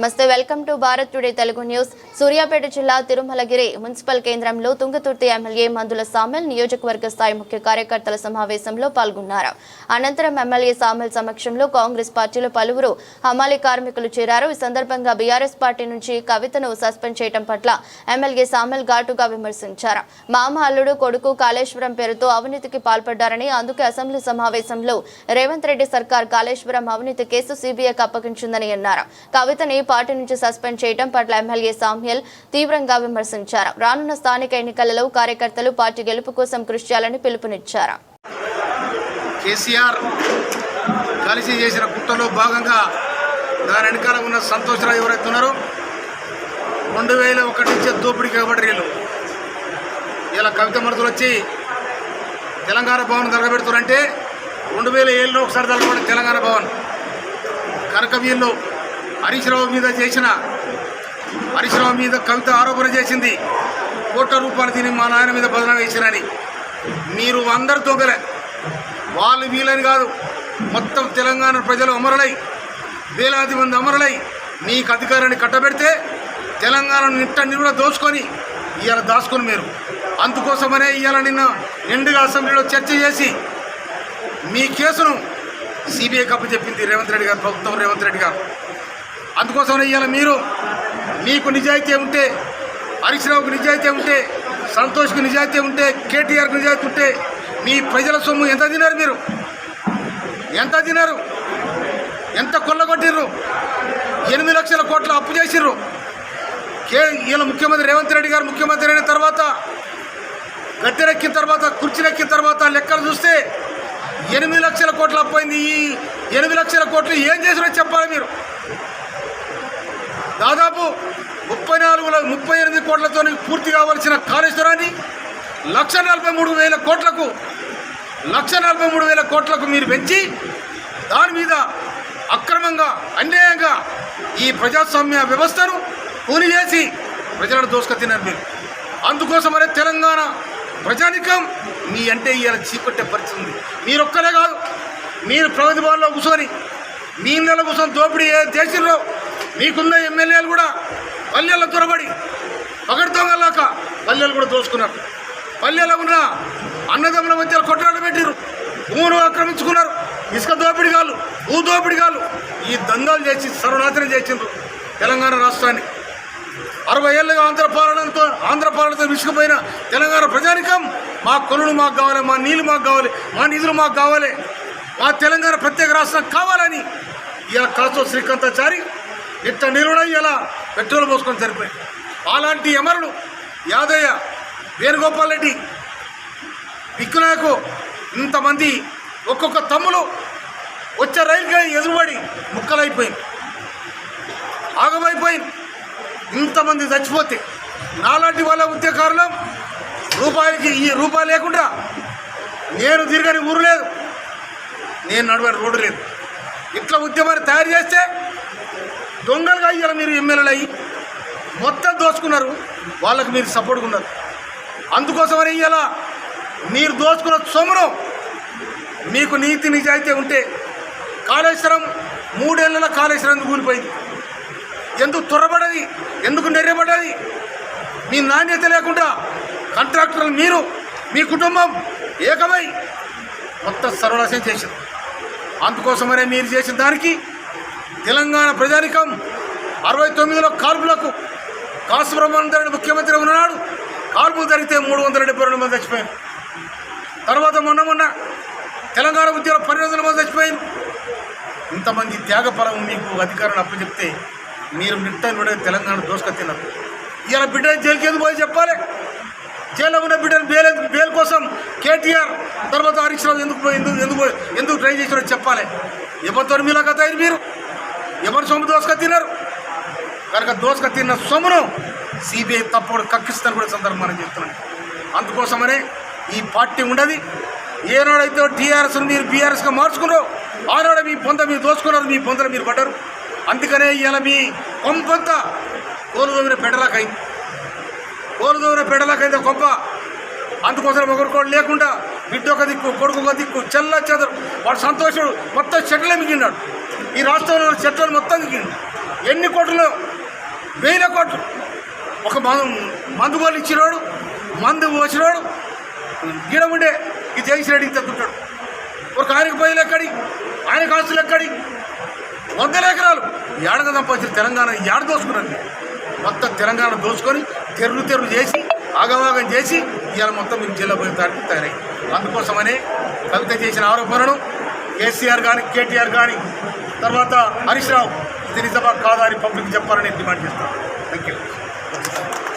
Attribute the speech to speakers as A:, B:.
A: నమస్తే welcome to Bharat today Telugu news. Suryapet జిల్లా Tirumalagiri municipal కేంద్రంలో తుంగతుర్తి ఎమ్మెల్యే మందుల సామెల్ నియోజకవర్గ స్థాయి ముఖ్య కార్యకర్తల సమావేశంలో పాల్గొన్నారు. అనంతరం ఎమ్మెల్యే సామెల్ సమక్షంలో కాంగ్రెస్ పార్టీలో పలువురు హమాలి కార్మికులు చేరారు. ఈ సందర్భంగా బీఆర్ఎస్ పార్టీ నుంచి కవితను సస్పెండ్ చేయడం పట్ల ఎమ్మెల్యే సామెల్ ఘాటుగా విమర్శించారు. మామ అల్లుడు కొడుకు కాళేశ్వరం పేరుతో అవినీతికి పాల్పడ్డారని అందుకే అసెంబ్లీ సమావేశంలో రేవంత్ రెడ్డి సర్కార్ కాళేశ్వరం అవినీతి కేసు సీబీఐకి అప్పగించిందని అన్నారు. కవితని పార్టీ నుంచి సస్పెండ్ చేయడం పట్ల ఎమ్మెల్యే సామ్యల్ తీవ్రంగా విమర్శించారు. రానున్న స్థానిక ఎన్నికలలో కార్యకర్తలు పార్టీ గెలుపు కోసం కృషి చేయాలని పిలుపునిచ్చారు.
B: కేసీఆర్ కలిసి చేసిన కుట్రలో భాగంగా దాని వెనకాల ఉన్న సంతోషరావు ఎవరైతే ఉన్నారో రెండు వేల ఒకటి నుంచి దోపిడీ కాబట్టి వీళ్ళు ఇలా కవిత మరుతులు వచ్చి తెలంగాణ భవన్ తరగబెడుతున్నారంటే రెండు వేల ఏళ్ళలో ఒకసారి తలపడి తెలంగాణ భవన్ కనుక వీళ్ళు హరీష్ రావు మీద చేసిన హరీష్ రావు మీద కవిత ఆరోపణ చేసింది. కోట్ల రూపాయలు తిని మా నాయన మీద బదనం వేసినని మీరు అందరు దొంగలే వాళ్ళు వీళ్ళని కాదు. మొత్తం తెలంగాణ ప్రజలు అమరులై వేలాది మంది అమరులై మీకు అధికారాన్ని కట్టబెడితే తెలంగాణను నిట్ట నిలువ దోచుకొని ఇవాళ దాచుకొని మీరు. అందుకోసమనే ఇవాళ నిన్న నిండుగా అసెంబ్లీలో చర్చ చేసి మీ కేసును సిబిఐ కప్పు చెప్పింది రేవంత్ రెడ్డి గారు ప్రభుత్వం రేవంత్ రెడ్డి గారు. అందుకోసమే ఇవాళ మీరు. మీకు నిజాయితీ ఉంటే హరీష్ రావుకు నిజాయితీ ఉంటే సంతోష్కి నిజాయితీ ఉంటే కేటీఆర్కి నిజాయితీ ఉంటే మీ ప్రజల సొమ్ము ఎంత తిన్నారు మీరు? ఎంత తిన్నారు? ఎంత కొల్లగొట్టిర్రు? ఎనిమిది లక్షల కోట్ల అప్పు చేసిర్రు. కే ఈయన ముఖ్యమంత్రి రేవంత్ రెడ్డి గారు ముఖ్యమంత్రి అయిన తర్వాత గట్టెరెక్కిన తర్వాత కుర్చీరెక్కిన తర్వాత లెక్కలు చూస్తే ఎనిమిది లక్షల కోట్లు అప్పైంది ఈ ఎనిమిది లక్షల కోట్లు ఏం చేసినా చెప్పాలి మీరు. దాదాపు ముప్పై నాలుగు ముప్పై ఎనిమిది కోట్లతో పూర్తి కావలసిన కాళేశ్వరాన్ని లక్ష నలభై మూడు వేల కోట్లకు లక్ష నలభై మూడు వేల కోట్లకు మీరు పెంచి దాని మీద అక్రమంగా అన్యాయంగా ఈ ప్రజాస్వామ్య వ్యవస్థను కూని చేసి ప్రజలను దోసుక తిన్నారు మీరు. అందుకోసమనే తెలంగాణ ప్రజానికం మీ అంటే ఇవాళ చీకొట్టే పరిస్థితి ఉంది. మీరు ఒక్కరే కాదు మీరు ప్రగతి భవన్లో కూర్చొని మీ ఇళ్ళలో కూర్చొని దోపిడీ ఏ చేసిర్రో మీకున్న ఎమ్మెల్యేలు కూడా పల్లెల్లో దొరబడి పగడతోగలాక పల్లెలు కూడా దోచుకున్నారు. పల్లెలో ఉన్న అన్నదమ్ముల మధ్య కొట్లాట పెట్టిర్రు. భూములు ఆక్రమించుకున్నారు. ఇసుక దోపిడిగాళ్ళు భూ దోపిడిగాళ్ళు ఈ దందాలు చేసి సర్వనాశనం చేసిండ్రు తెలంగాణ రాష్ట్రాన్ని. అరవై ఏళ్ళుగా ఆంధ్ర పాలనతో ఆంధ్ర పాలనతో విసుకుపోయిన తెలంగాణ ప్రజానికం మా కొనులు మాకు కావాలి మా నీళ్ళు మాకు కావాలి మా నిధులు మాకు కావాలి మా తెలంగాణ ప్రత్యేక రాష్ట్రం కావాలని ఇలా కాసో శ్రీకాంతాచారి ఇట్ట నిలువడం ఇలా పెట్రోల్ పోసుకొని సరిపోయి అలాంటి అమరులు యాదయ్య వేణుగోపాల్ రెడ్డి విక్కునాయకు ఇంతమంది ఒక్కొక్క తమ్ములు వచ్చే రైలుగా ఎదురుబడి ముక్కలైపోయింది. ఆగమైపోయింది. ఇంతమంది చచ్చిపోతే నాలాంటి వాళ్ళ ఉద్యోగకారులు రూపాయికి ఈ రూపాయి లేకుండా నేను తిరగని ఊరు లేదు. నేను నడవని రోడ్డు లేదు. ఇట్లా ఉద్యమాన్ని తయారు చేస్తే దొంగలుగా అయ్యారు మీరు ఎమ్మెల్యేలు. అయ్యి మొత్తం దోచుకున్నారు. వాళ్ళకి మీరు సపోర్ట్గా ఉన్నారు. అందుకోసమని ఇవాళ మీరు దోచుకున్న సొమ్మును మీకు నీతి నిజాయితీ ఉంటే కాళేశ్వరం మూడేళ్ళ కాళేశ్వరం కూలిపోయింది ఎందుకు త్వరపడది? ఎందుకు నెర్రబడ్డది? మీ నాణ్యత లేకుండా కాంట్రాక్టర్లు మీరు మీ కుటుంబం ఏకమై మొత్తం సర్వనాశనం చేశారు అందుకోసమనే మీరు చేసిన దానికి తెలంగాణ ప్రజానికం అరవై తొమ్మిదిలో కాల్పులకు కాసు బ్రహ్మానందరెడ్డి ముఖ్యమంత్రి ఉన్నాడు. కాల్పులు జరిగితే మూడు వందల డెబ్బై రెండు మంది చచ్చిపోయారు. తర్వాత మొన్న మొన్న తెలంగాణ ఉద్యోగ పన్నెండు వందల మంది చచ్చిపోయింది ఇంతమంది త్యాగపరం మీకు అధికారులు అప్పచెప్తే మీరు నిట్ట నుండి తెలంగాణ దోసుక తిన్నారు. ఇలా బిడ్డ జైలుకి ఎందుకు పోయి చెప్పాలి? జైల్లో ఉన్న బిడ్డను బేల్ బేల్ కోసం కేటీఆర్ తర్వాత హరీష్ రావు ఎందుకు పోయి ఎందుకు ఎందుకు ఎందుకు ట్రై చేసినారో చెప్పాలి. ఎవరితో మీలా కథ మీరు? ఎవరు సొమ్ము దోసుక తిన్నారు కనుక దోసుక తిన్న సొమ్మును సిబిఐ తప్పుడు కక్కిస్తాను కూడా సందర్భం మనం చెప్తున్నాను అందుకోసమనే ఈ పార్టీ ఉండదు. ఏనాడైతే టీఆర్ఎస్ మీరు బీఆర్ఎస్గా మార్చుకున్నారో ఆనాడు మీ పొంద మీరు దోచుకున్నారు మీ పొందలు మీరు పడ్డారు. అందుకనే ఇలా మీ కొంపంతా కోలుదోమిన పెడలాకైంది. కోలుదోమిన పెడలాకైంది ఆ కొంప. అందుకోసం ఒకరికోడు లేకుండా బిడ్డ ఒక దిక్కు కొడుకు ఒక దిక్కు చెల్ల చెదరు. వాడు సంతోషుడు మొత్తం చెట్లే మిగిలినాడు. ఈ రాష్ట్రంలో చెట్లను మొత్తం ఎన్ని కోట్లు? వేల కోట్లు. ఒక మందు మందు వాళ్ళు ఇచ్చినోడు మందు వచ్చినోడు ఈడ ఉండే ఈ జగన్ రెడ్డికి తుంటాడు ఒక ఆయనకు పైలు ఎక్కడి ఆయన కాస్తులు ఎక్కడి వందల ఎకరాలు. ఏడగా సంపాదించిన తెలంగాణ ఏడ దోసుకున్నాను మొత్తం తెలంగాణ దోసుకొని తెరులు తెరులు చేసి ఆగమాగం చేసి ఇవాళ మొత్తం మీకు జిల్లా పోయి తాడికి తయారై. అందుకోసమనే కవిత చేసిన ఆరోపణను కేసీఆర్ కానీ కేటీఆర్ కానీ తర్వాత హరీష్ రావు ఇది నిజమా కాదా అని పబ్లిక్ చెప్పాలని డిమాండ్ చేస్తాను. Thank you